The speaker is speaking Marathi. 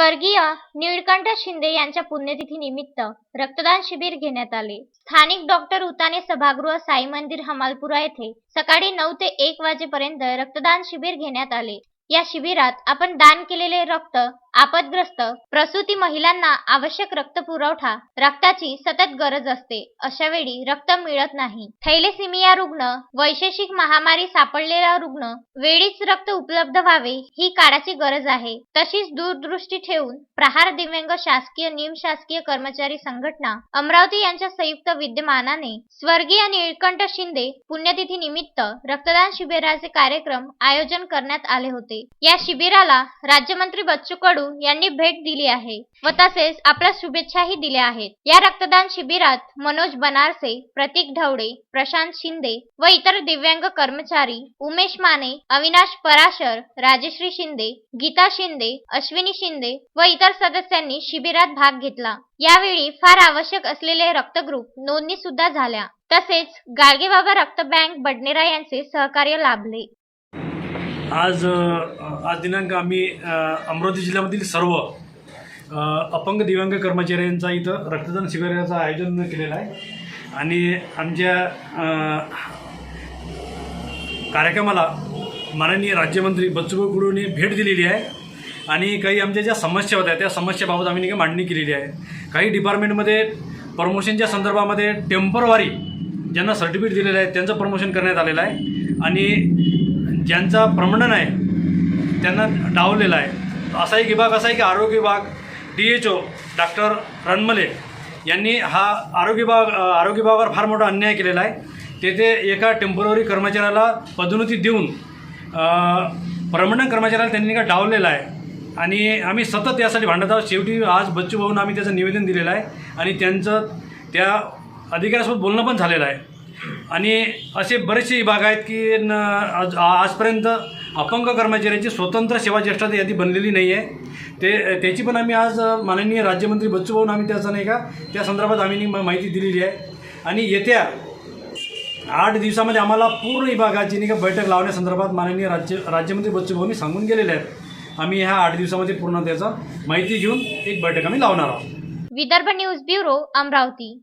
स्वर्गीय निळकंठ शिंदे यांच्या पुण्यतिथी निमित्त रक्तदान शिबिर घेण्यात आले. स्थानिक डॉक्टर उताने सभागृह साई मंदिर हमालपुरा येथे सकाळी नऊ ते एक वाजेपर्यंत रक्तदान शिबिर घेण्यात आले. या शिबिरात आपण दान केलेले रक्त आपदग्रस्त प्रसूती महिलांना आवश्यक रक्त पुरवठा रक्ताची सतत गरज असते. अशा वेळी रक्त मिळत नाही. थैलेसिमिया रुग्ण वैशेषिक महामारी सापडलेला रुग्ण वेळीच रक्त उपलब्ध व्हावे ही काळाची गरज आहे. तशीच दूरदृष्टी ठेवून प्रहार दिव्यांग शासकीय निमशासकीय कर्मचारी संघटना अमरावती यांच्या संयुक्त विद्यमानाने स्वर्गीय निळकंठ शिंदे पुण्यतिथी निमित्त रक्तदान शिबिराचे कार्यक्रम आयोजन करण्यात आले होते. या शिबिराला राज्यमंत्री बच्चू कडू यांनी भेट दिली आहे व तसेच आपल्या शुभेच्छाही दिल्या आहेत. या रक्तदान शिबिरात मनोज बनारसे प्रतीक ढवळे प्रशांत शिंदे व इतर दिव्यांग कर्मचारी उमेश माने अविनाश पराशर राजश्री शिंदे गीता शिंदे अश्विनी शिंदे व इतर सदस्यांनी शिबिरात भाग घेतला. यावेळी फार आवश्यक असलेले रक्तग्रुप नोंदणी सुद्धा झाल्या. तसेच गाडगेबाबा रक्त बँक बडनेरा यांचे सहकार्य लाभले. आज आज दिनांक आम्ही अमरावती जिल्ह्यामधील सर्व अपंग दिव्यांग कर्मचाऱ्यांचा इथं रक्तदान शिबिराचं आयोजन केलेलं आहे. आणि आमच्या कार्यक्रमाला माननीय राज्यमंत्री बच्चूभाऊ कडूंनी भेट दिलेली आहे. आणि काही आमच्या ज्या समस्या होत्या त्या समस्याबाबत आम्ही नाही मांडणी केलेली आहे. काही डिपार्टमेंटमध्ये प्रमोशनच्या संदर्भामध्ये टेम्परवारी ज्यांना सर्टिफिकेट दिलेलं आहे त्यांचं प्रमोशन करण्यात आलेलं आहे. आणि ज्यांचा प्रमणन आहे त्यांना डावलेला आहे. असा एक विभाग असा आहे की आरोग्य विभाग D H O doctor Ranmale यांनी हा आरोग्य विभाग आरोग्य विभागावर फार मोठा अन्याय केलेला आहे. तेथे एका टेंपररी कर्मचाऱ्याला पदोन्नती देऊन प्रमणन कर्मचाऱ्याला त्यांनी का डावलेला आहे. आणि आम्ही सतत यासाठी भांडत आहोत शेवटी आज बच्चू भाऊन आम्ही त्याचं निवेदन दिलेलं आहे. आणि त्यांचं त्या अधिकाऱ्यासोबत बोलणं पण झालेलं आहे. आणि असे बरेचसे विभाग आहेत की न आज आजपर्यंत अपंग कर्मचाऱ्यांची स्वतंत्र सेवा ज्येष्ठता यादी बनलेली नाही आहे ते त्याची पण आम्ही आज माननीय राज्यमंत्री बच्चूभाऊन आम्ही त्याचा नाही का त्या संदर्भात आम्ही माहिती दिलेली आहे. आणि येत्या आठ दिवसामध्ये आम्हाला पूर्ण विभागाची नाही का बैठक लावण्यासंदर्भात माननीय राज्य राज्यमंत्री बच्चूभाऊनी सांगून गेलेले आहेत. आम्ही ह्या आठ दिवसामध्ये पूर्ण त्याचा माहिती घेऊन एक बैठक आम्ही लावणार आहोत. Vidarbha news bureau Amravati.